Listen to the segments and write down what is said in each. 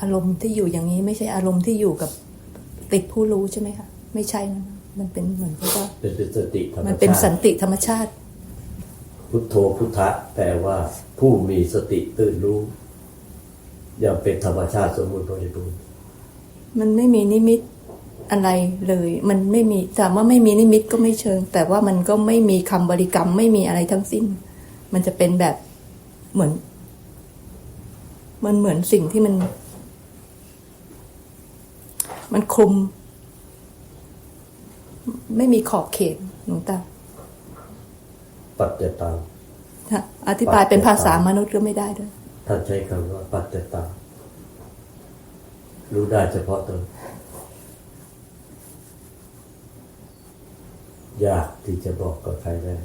อารมณ์ที่อยู่อย่างนี้ไม่ใช่อารมณ์ที่อยู่กับติดผู้รู้ใช่ไหมคะไม่ใช่นะมันเป็นเหมือนกับว่าเป็นเป็นสติธรรมมันเป็นสัชานติติธรรมชาติ พุทโธพุทธะแปลว่า ผู้มีสติตื่นรู้อย่างเป็นธรรมชาติสมบูรณ์บริบูรณ์มันไม่มีนิมิตอะไรเลย มันไม่มีถามว่าไม่มีนิมิตก็ไม่เชิง แต่ว่ามันก็ไม่มีคำบริกรรมไม่มีอะไรทั้งสิ้น มันจะเป็นแบบเหมือน มันเหมือนสิ่งที่มัน มันคลุม ไม่มีขอบเขตหลวงตาปัจจตังถ้าอธิบายเป็นภาษามนุษย์ก็ไม่ได้ด้วยท่านใช้คำว่าปัจจตังรู้ได้เฉพาะตนยากที่จะบอกกับใครได้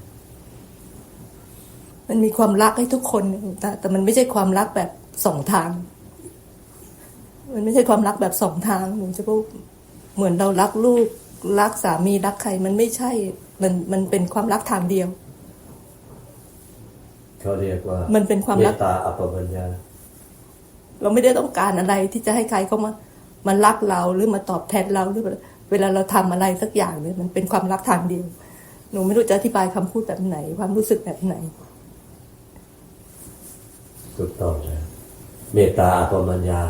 มันมีความรักให้ทุกคนหลวงตาแต่มันไม่ใช่ความรักแบบสองทาง มันไม่ใช่ความรักแบบสองทางหนูจะพูดเหมือนเรารักลูกรักสามีรักใครมันไม่ใช่มันมันเป็นความรักทางเดียวเขาเรียกว่ามันเป็นความรักเมตตาอัปปมัญญาเราไม่ได้ต้องการอะไรที่จะให้ใครเข้ามามารักเราหรือมาตอบแทนเราหรือ เวลาเราทำอะไรสักอย่างเนี่ยมันเป็นความรักทางเดียว หนูไม่รู้จะอธิบายคำพูดแบบไหน ความรู้สึกแบบไหนถูกต้องแล้วเมตตาอัปปมัญญา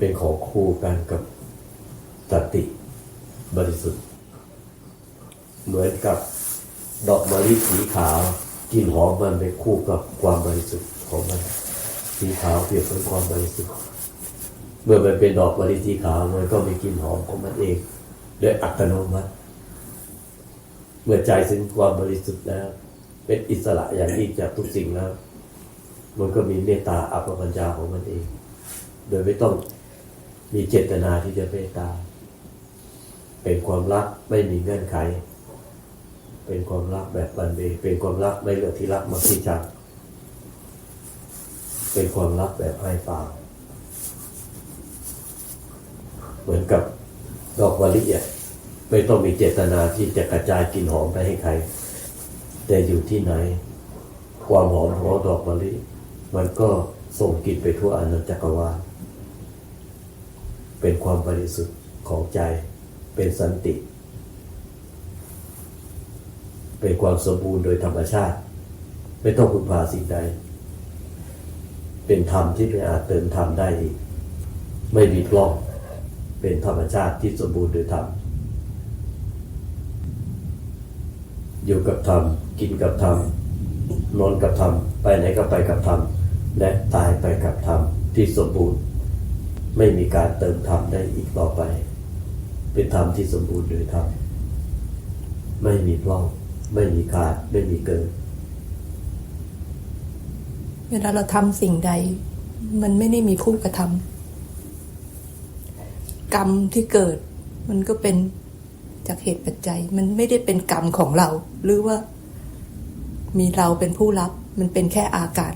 เป็นของคู่กันกับสติบริสุทธิ์ เหมือนกับดอกมะลิสีขาวกลิ่นหอมมันเป็นคู่กับความบริสุทธิ์ของมัน สีขาวเปรียบเป็นความบริสุทธิ์ เมื่อมันเป็นดอกมะลิสีขาวมันก็มีกลิ่นหอมของมันเองโดยอัตโนมัติ เมื่อใจถึงความบริสุทธิ์แล้ว เป็นอิสระอย่างยิ่งจากทุกสิ่งแล้ว มันก็มีเมตตาอัปปัญญาของมันเอง โดยไม่ต้อง มีเจตนาที่จะเมตตา เป็นความรักไม่มีเงื่อนไข เป็นความรักแบบบันเบเป็นความรักไม่เลือกที่รักมาที่จังเป็นความรักแบบให้เปล่าเหมือนกับดอกมะลิอะไม่ต้องมีเจตนาที่จะกระจายกลิ่นหอมไปให้ใคร แต่อยู่ที่ไหน ความหอมของดอกมะลิมันก็ส่งกลิ่นไปทั่วอนันตจักรวาล เป็นความบริสุทธิ์ของใจ เป็นสันติ เป็นความสมบูรณ์โดยธรรมชาติ ไม่ต้องพึ่งพาสิ่งใด เป็นธรรมที่ไม่อาจเติมธรรมได้อีก ไม่มีพร่องเป็นธรรมชาติที่สมบูรณ์โดยธรรมอยู่กับธรรม กินกับธรรม นอนกับธรรม ไปไหนก็ไปกับธรรม และตายไปกับธรรมที่สมบูรณ์ ไม่มีการเติมธรรมได้อีกต่อไป เป็นธรรมที่สมบูรณ์โดยธรรมไม่มีพร่อง ไม่มีขาด ไม่มีเกิน เวลาเราทำสิ่งใด มันไม่ได้มีผู้กระทำกรรมที่เกิด มันก็เป็นจากเหตุปัจจัย มันไม่ได้เป็นกรรมของเรา หรือว่า มีเราเป็นผู้รับ มันเป็นแค่อาการ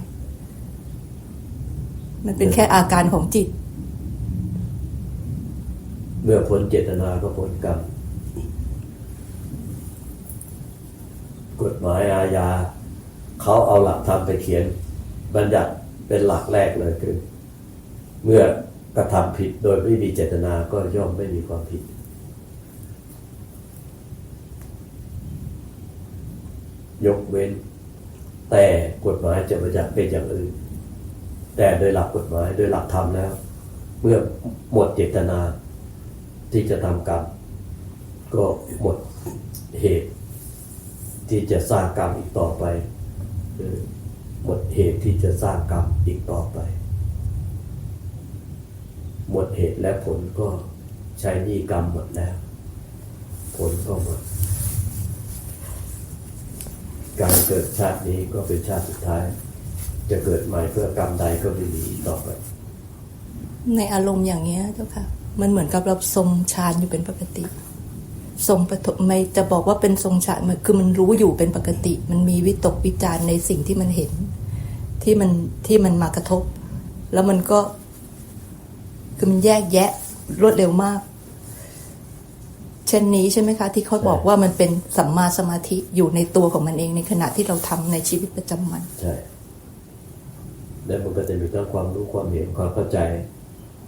มันเป็นแค่อาการของจิต เมื่อพ้นเจตนาก็พ้นกรรม กฎหมายอาญาเขาเอาหลักธรรมไปเขียน บัญญัติเป็นหลักแรกเลยคือ เมื่อกระทำผิดโดยไม่มีเจตนาก็ย่อมไม่มีความผิด ยกเว้น แต่กฎหมายจะบัญญัติเป็นอย่างอื่น แต่โดยหลักกฎหมายโดยหลักธรรมแล้ว เมื่อหมดเจตนา ที่จะทำกรรมก็หมดเหตุ ที่จะสร้างกรรมอีกต่อไปหมดเหตุที่จะสร้างกรรมอีกต่อไป หมดเหตุและผลก็ใช้หนี้กรรมหมดแล้ว ผลก็หมด การเกิดชาตินี้ก็เป็นชาติสุดท้าย จะเกิดใหม่เพื่อกรรมใดก็ไม่มีอีกต่อไป ในอารมณ์อย่างเงี้ยเจ้าค่ะ มันเหมือนกับเราทรงฌานอยู่เป็นปกติ ทรงปฐมไม่จะบอกว่าเป็นทรงฌานมันคือมันรู้อยู่เป็นปกติ มันมีวิตกวิจารณ์ในสิ่งที่มันเห็น ที่มันที่มันมากระทบ แล้วมันก็คือมันแยกแยะรวดเร็วมาก เช่นนี้ใช่ไหมคะ ที่เขาบอกว่ามันเป็นสัมมาสมาธิอยู่ในตัวของมันเองในขณะที่เราทำในชีวิตประจำวันใช่แล้วมันก็จะมีทั้งความรู้ความเห็นความเข้าใจ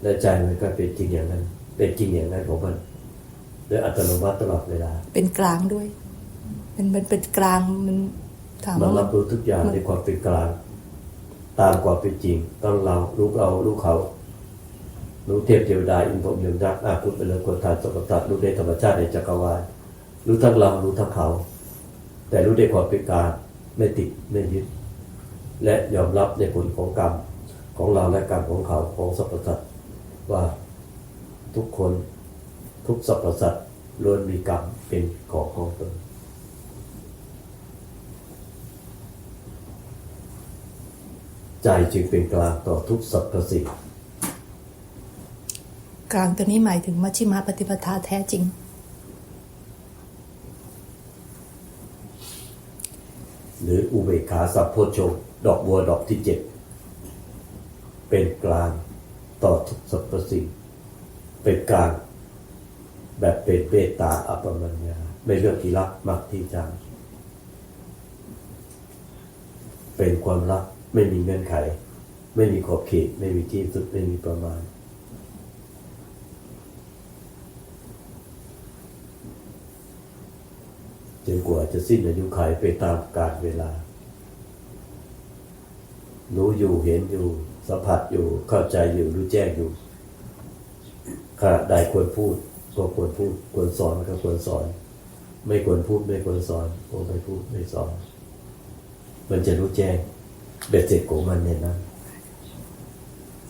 และใจมันก็เป็นจริงอย่างนั้น เป็นจริงอย่างนั้นของมันโดยอัตโนมัติตลอดเวลา เป็นกลางด้วย มันมันเป็นกลางมันถามมันว่ารับรู้ทุกอย่างในความเป็นกลาง ตามความเป็นจริง ต้องเรารู้เรารู้เขารู้เทพเทวดาอินทร์ยมยักษ์อาคุตเป็นเรื่องคนทานสมบัติรู้ในธรรมชาติในจักรวาลรู้ทั้งเรารู้ทั้งเขา แต่รู้ในความเป็นกลางไม่ติดไม่ยึด และยอมรับในผลของกรรมของเราและกรรมของเขาของสรรพสัตว์ ว่าทุกคนทุกสรรพสัตว์ล้วนมีกรรมเป็นของของตนใจจึงเป็นกลางต่อทุกสรรพสิ่งกลางตัวนี้หมายถึงมัชฌิมาปฏิปทาแท้จริง หรืออุเบกขาสัพโพชฌงค์ดอกบัวดอกที่เจ็ดเป็นกลาง ต่อทุกสรรพสิ่ง เป็นกลางแบบเป็นเมตตาอัปปมัญญาไม่เลือกที่รักมักที่จัง เป็นความรักไม่มีเงื่อนไข ไม่มีขอบเขตไม่มีที่สุดไม่มีประมาณ จนกว่าจะสิ้นอายุขัยไปตามกาลเวลา รู้อยู่เห็นอยู่ สัมผัสอยู่เข้าใจอยู่รู้แจ้งอยู่ขณะใดควรพูดก็ควรพูดควรสอนก็ควรสอน ไม่ควรพูดไม่ควรสอนก็ไม่พูดไม่สอน มันจะรู้แจ้งเบ็ดเสร็จของมันเนี่ยนะ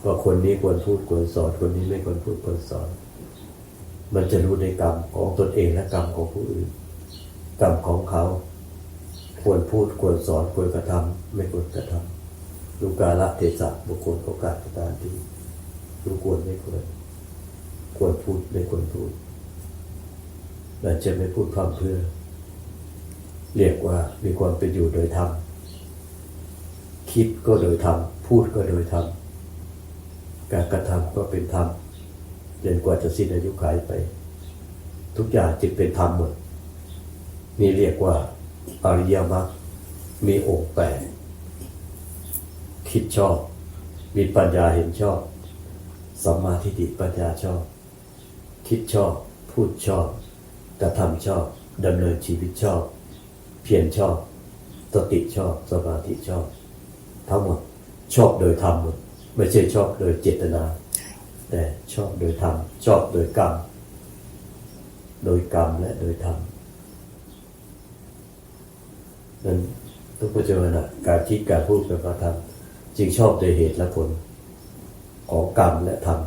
ว่าคนนี้ควรพูดควรสอน คนนี้ไม่ควรพูดควรสอน มันจะรู้ในกรรมของตนเองและกรรมของผู้อื่น กรรมของเขา ควรพูดควรสอนควรกระทำไม่ควรกระทำ รู้กาลเทศะบุคคลโอกาสสถานที่รู้ควรไม่ควรควรพูดไม่ควรพูดเราจะไม่พูดพร่ำเพื่อ เรียกว่ามีความเป็นอยู่โดยธรรมคิดก็โดยธรรมพูดก็โดยธรรมการกระทำก็เป็นธรรมจนกว่าจะสิ้นอายุขัยไป ทุกอย่างจึงเป็นธรรมหมดนี่เรียกว่าอริยมรรคมีองค์แปด คิดชอบ มีปัญญาเห็นชอบสัมมาทิฏฐิปัญญาชอบ คิดชอบ พูดชอบกระทำชอบดำเนินชีวิตชอบ เพียรชอบสติชอบสมาธิชอบ ทั้งหมดชอบโดยธรรมหมดไม่ใช่ชอบโดยเจตนา แต่ชอบโดยธรรมชอบโดยกรรม โดยกรรมและโดยธรรมนั้นทุกปัจจุบันการคิดการพูดการกระทำ จึงชอบโดยเหตุและผล ของกรรมและธรรม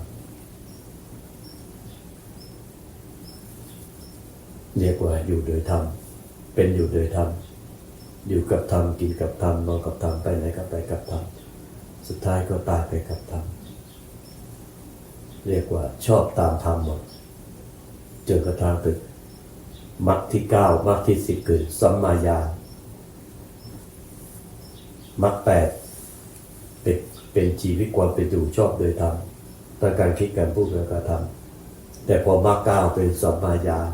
เรียกว่าอยู่โดยธรรมเป็นอยู่โดยธรรมอยู่กับธรรมกินกับธรรมนอนกับธรรมไปไหนก็ไปกับธรรมสุดท้ายก็ตายไปกับธรรมเรียกว่าชอบตามธรรมหมดจนกระทั่งถึงมรรคที่เก้ามรรคที่สิบเกิดสัมมาญาณมรรคแปด เป็นชีวิตความเป็นอยู่ชอบโดยธรรมตั้งการคิดการพูดการกระทำแต่พอมรรคเก้าวเป็นสัมมาญาณ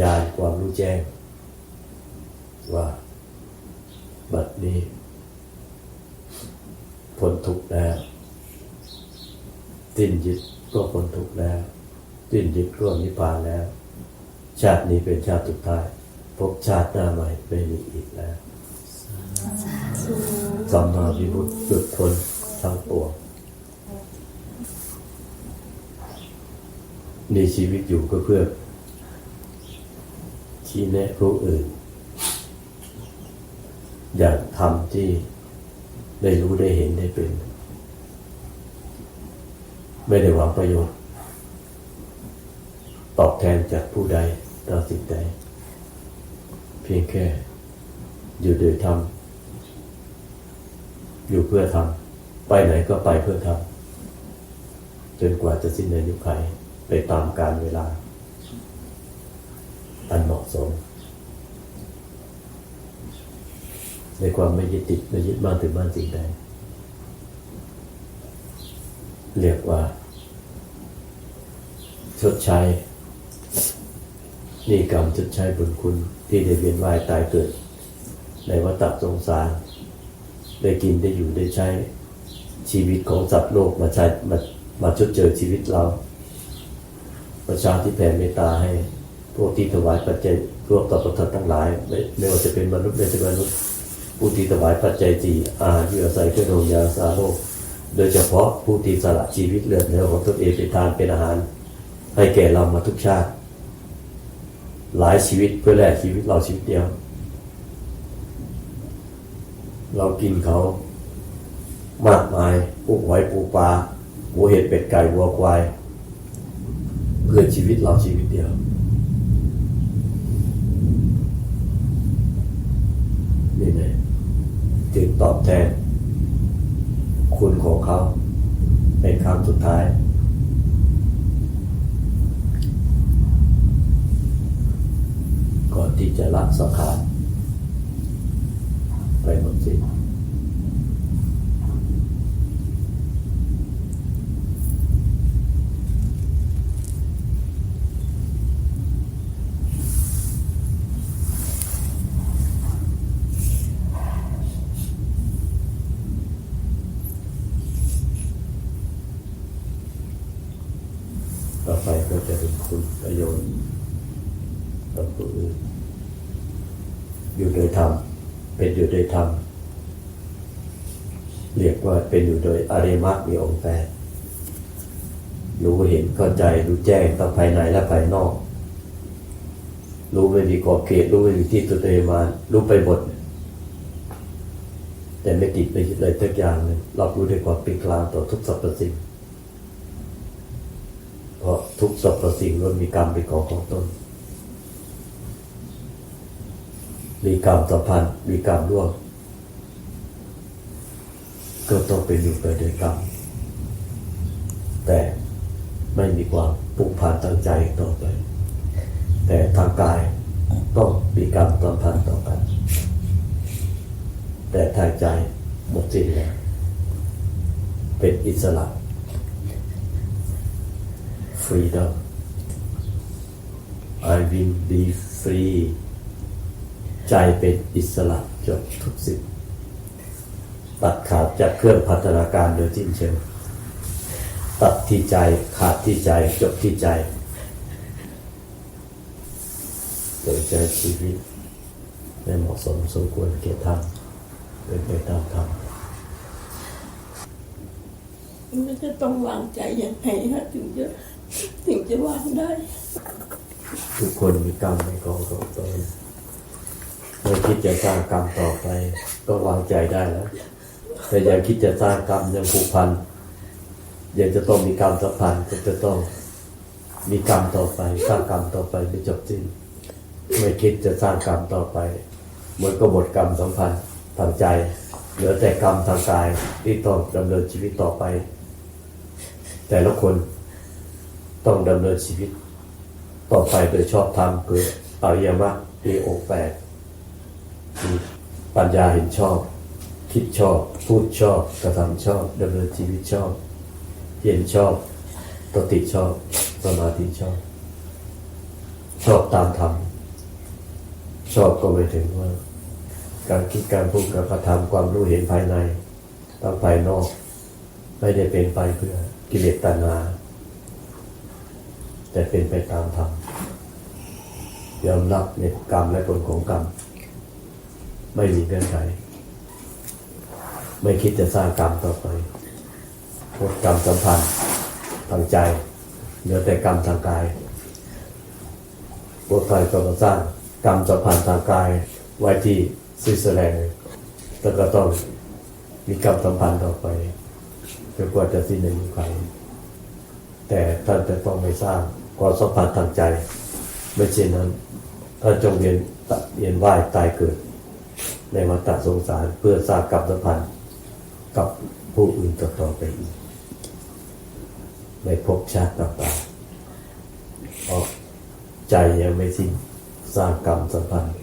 ญาณความรู้แจ้ง ว่าบัดนี้พ้นทุกข์แล้วสิ้นยึดก็พ้นทุกข์แล้วสิ้นยึดก็นิพพานแล้ว ชาตินี้เป็นชาติสุดท้ายพบชาติหน้าใหม่ไม่มีอีกแล้ว สัมมาวิมุตติหลุดพ้นทั้งปวงมีชีวิตอยู่ก็เพื่อ ชี้แนะผู้อื่น อย่างทำที่ได้รู้ได้เห็นได้เป็น ไม่ได้หวังประโยชน์ ตอบแทนจากผู้ใดต่อสิ่งใด เพียงแค่อยู่โดยธรรม อยู่เพื่อทำไปไหนก็ไปเพื่อทำจนกว่าจะสิ้นอายุขัยไปตามกาลเวลา อันเหมาะสม ในความไม่ยึดติดไม่ยึดมั่นถือมั่นสิ่งใดเรียกว่า ชดใช้นี่กรรมชดใช้บุญคุณที่ได้เวียนว่ายตายเกิด ในวัฏสงสาร ได้กินได้อยู่ได้ใช้ชีวิตของสัตว์โลกมาใช้มามาชดเชยชีวิตเรา ประชาที่แผ่เมตตาให้ พวกที่ถวายปัจจัยพวกต่อประทัดทั้งหลายไม่ไม่ว่าจะเป็นมนุษย์ไม่ใช่มนุษย์ผู้ที่ถวายปัจจัยสี่อาหารที่อาศัยเครื่องดองยาสาโรคโดยเฉพาะผู้ที่สละชีวิตเลือดเนื้อของตนเองเป็นทานเป็นอาหาร ให้แก่เรามาทุกชาติ หลายชีวิตเพื่อแลกชีวิตเราชีวิตเดียว เรากินเขามากมายปูหอยปูปลาหัวเห็ดเป็ดไก่วัวควาย เพื่อชีวิตเราชีวิตเดียว นี่ไงจึงตอบแทน คุณของเขา เป็นคำสุดท้าย ก่อนที่จะละสังขาร ไปหมดสิ้นต่อไปก็จะเป็นคุณประโยชน์ต่อผู้อื่นอยู่โดยธรรม เป็นอยู่โดยธรรม เรียกว่าเป็นอยู่โดยอริมรรคมีองค์แปดรู้เห็นเข้าใจรู้แจ้งทั้งภายในและภายนอก รู้ไม่มีขอบเขตรู้ไม่มีที่ตัวเองมารู้ไปหมดแต่ไม่ติดไปยึดเลยทุกอย่างเลยรับรู้ด้วยความเป็นกลางต่อทุกสรรพสิ่งเพราะทุกสรรพสิ่งล้วนมีกรรมเป็นของของตน มีกรรมสัมพันธ์มีกรรมร่วม ก็ต้องเป็นอยู่ไปด้วยกรรมแต่ไม่มีความผูกพันทางใจต่อไป แต่ทางกายต้องมีกรรมสัมพันธ์ต่อกัน แต่ทางใจหมดสิ้นแล้วเป็นอิสระ freedom I will be free ใจเป็นอิสระจบทุกสิ่งตัดขาดจากเครื่องพัฒนาการโดยสิ้นเชิงตัดที่ใจขาดที่ใจจบที่ใจโดยใจชีวิตไม่เหมาะสมสมควรเกียรติธรรมเป็นไปตามธรรมมันจะต้องวางใจยังไงฮะถึงจะถึงจะวางได้ ทุกคนมีกรรมในกองของตน เมื่อคิดจะสร้างกรรมต่อไป ก็วางใจได้แล้ว แต่ยังคิดจะสร้างกรรมยังผูกพันยังจะต้องมีกรรมสัมพันธ์ก็จะต้องมีกรรมต่อไป สร้างกรรมต่อไปไม่จบสิ้นไม่คิดจะสร้างกรรมต่อไปเหมือนก็หมดกรรมสัมพันธ์ทางใจเหลือแต่กรรมทางกายที่ต้องดำเนินชีวิตต่อไป แต่ละคนต้องดำเนินชีวิต ต่อไปโดยชอบธรรมคืออริยมรรคมีองค์แปด ปัญญาเห็นชอบ คิดชอบ พูดชอบ กระทำชอบดำเนินชีวิตชอบ เห็นชอบตติชอบสมาธิชอบ ชอบตามธรรมชอบก็ไม่ถึงว่า การคิดการพูดการกระทำความรู้เห็นภายในทั้งภายนอก ไม่ได้เป็นไปเพื่อกิเลสตัณหาแต่เป็นไปตามธรรมยอมรับในกรรมและผลของกรรม ไม่มีเงื่อนไข ไม่คิดจะสร้างกรรมต่อไปหมดกรรมสัมพันธ์ทางใจ เหลือแต่กรรมทางกายพวกไทยก็มาสร้างกรรมสัมพันธ์ทางกายไว้ที่สวิตเซอร์แลนด์แล้วก็ต้องมีกรรมสัมพันธ์ต่อไปจนกว่าจะสิ้นอายุขัยแต่ท่านจะต้องไม่สร้างความสัมพันธ์ทางใจ ไม่เช่นนั้นท่านจงเวียนเวียนว่ายตายเกิด ในวัฏสงสารเพื่อสร้างกรรมสัมพันธ์กับผู้อื่นต่อๆไปอีกไม่พบชาติต่างๆเพราะใจยังไม่สิ้นสร้างกรรมสัมพันธ์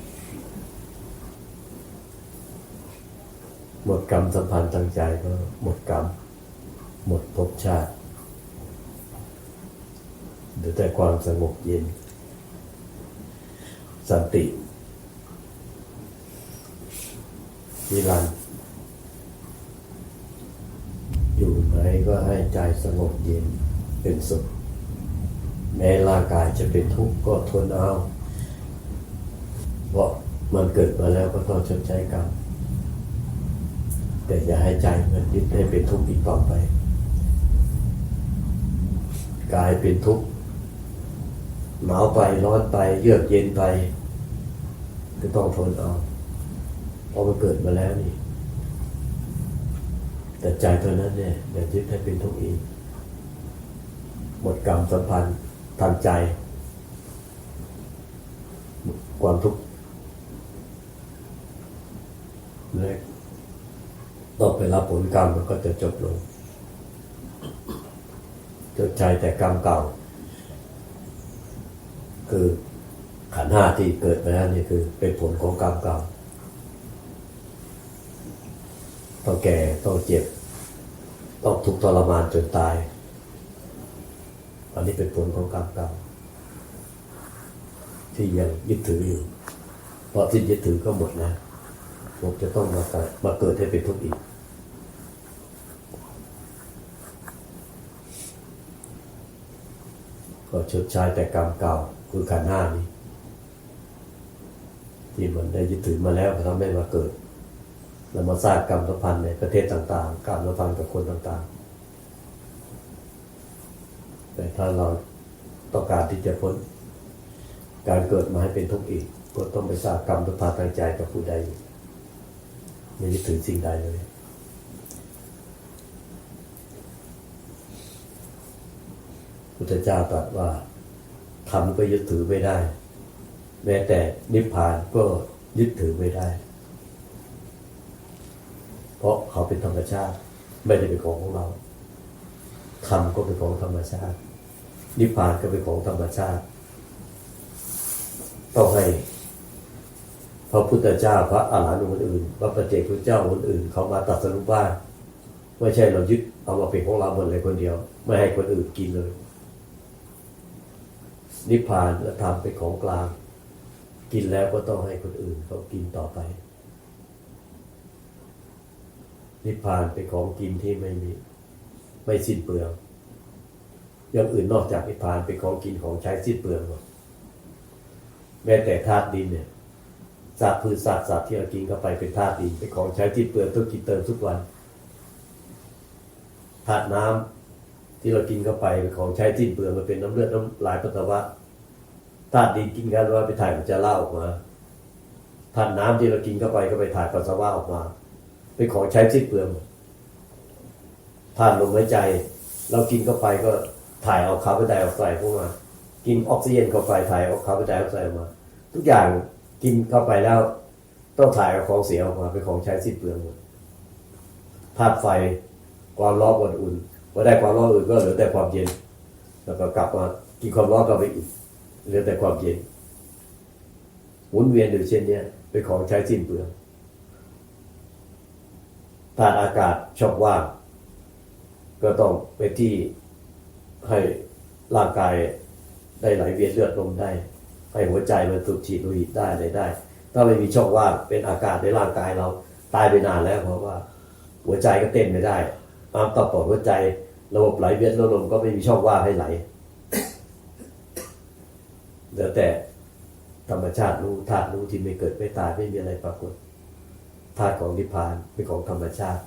หมดกรรมสัมพันธ์ทางใจก็หมดกรรม หมดภพชาติเหลือแต่ความสงบเย็น สันติ นิรันดร์อยู่ไหนก็ให้ใจสงบเย็นเป็นสุขแม้ร่างกายจะเป็นทุกข์ก็ทนเอาเพราะมันเกิดมาแล้วก็ต้องชดใช้กรรมแต่อย่าให้ใจมันยึดให้เป็นทุกข์อีกต่อไปกายเป็นทุกข์หนาวไปร้อนไปเยือกเย็นไปก็ต้องทนเอา พราะมันเกิดมาแล้วนี่ แต่ใจเท่านั้นเนี่ยอย่ายึดให้เป็นทุกข์อีกหมดกรรมสัมพันธ์ทางใจ ความทุกข์และต้องไปรับผลกรรมมันก็จะจบลงจดใจแต่กรรมเก่า คือขันธ์ห้าที่เกิดไปแล้วนี่คือเป็นผลของกรรมเก่า ต้องแก่ต้องเจ็บ ต้องทุกข์ทรมานจนตาย อันนี้เป็นผลของกรรมเก่าที่ยังยึดถืออยู่เพราะที่ยึดถือก็หมดแล้วผมจะต้องมาเกิดมาเกิดให้เป็นทุกข์อีก ก็ชดใช้แต่กรรมเก่าคือขันธ์ห้านี้ ที่มันได้ยึดถือมาแล้วทำให้มาเกิด แล้วมาสร้างกรรมสัมพันธ์ในประเทศต่างๆ กรรมสัมพันธ์กับคนต่างๆ แต่ถ้าเราต้องการที่จะพ้นการเกิดมาให้เป็นทุกข์อีก ก็ต้องไปสร้างกรรมสัมพันธ์ทางใจกับผู้ใดไม่ยึดถือสิ่งใดเลยพุทธเจ้าตรัสว่าธรรมก็ยึดถือไม่ได้ แม้แต่นิพพานก็ยึดถือไม่ได้ เพราะเขาเป็นธรรมชาติ ไม่ได้เป็นของของเราธรรมก็เป็นของธรรมชาติ นิพพานก็เป็นของธรรมชาติ ต้องให้พระพุทธเจ้าพระอาหารหันต์คนอื่นพระประเจกพุทธเจ้าคนอื่น เขามาตัดสรุปว่าไม่ใช่เรายึดเอามาเป็นของเราหมดเลยคนเดียว ไม่ให้คนอื่นกินเลย นิพพานและธรรมเป็นของกลาง กินแล้วก็ต้องให้คนอื่นเขากินต่อไป นิพพานเป็นของกินที่ไม่มี ไม่สิ้นเปลืองอย่างอื่นนอกจากนิพพานเป็นของกินของใช้สิ้นเปลืองหมดแม้แต่ธาตุดินเนี่ยสัตว์พืชสัตว์สัตว์ที่เรากินเข้าไปเป็นธาตุดินเป็นของใช้สิ้นเปลืองต้องกินเติมทุกวันธาตุน้ำที่เรากินเข้าไปเป็นของใช้สิ้นเปลืองมันเป็นน้ำเลือดน้ำลายปัสสาวะธาตุดินกินกันว่าไปถ่ายมันจะเล่าออกมาธาตุน้ำที่เรากินเข้าไปก็ไปถ่ายปัสสาวะออกมา เป็นของใช้สิ้นเปลืองธาตุลมหายใจ เรากินเข้าไปก็ถ่ายเอาคาร์บอนไดออกไซด์เข้ามา กินออกซิเจนเข้าไปถ่ายเอาคาร์บอนไดออกไซด์มา ทุกอย่างกินเข้าไปแล้ว ต้องถ่ายเอาของเสียออกมาเป็นของใช้สิ้นเปลืองหมดธาตุไฟความร้อนความอุ่นพอได้ความร้อนอุ่นก็เหลือแต่ความเย็น แล้วก็กลับมากินความร้อนกลับไปอีกเหลือแต่ความเย็นหมุนเวียนอยู่เช่นนี้เป็นของใช้สิ้นเปลือง ธาตุอากาศช่องว่าง ก็ต้องไปที่ให้ร่างกายได้ไหลเวียนเลือดลมได้ ให้หัวใจมันสูบฉีดโลหิตได้อะไรได้ ถ้าไม่มีช่องว่างเป็นอากาศในร่างกายเราตายไปนานแล้วเพราะว่า หัวใจก็เต้นไม่ได้ตามต่อปอดหัวใจระบบไหลเวียนเลือดลมก็ไม่มีช่องว่างให้ไหลเหลือแต่ธรรมชาติรู้ธาตุรู้ที่ไม่เกิดไม่ตายไม่มีอะไรปรากฏ ธาตุของนิพพานเป็นของธรรมชาติ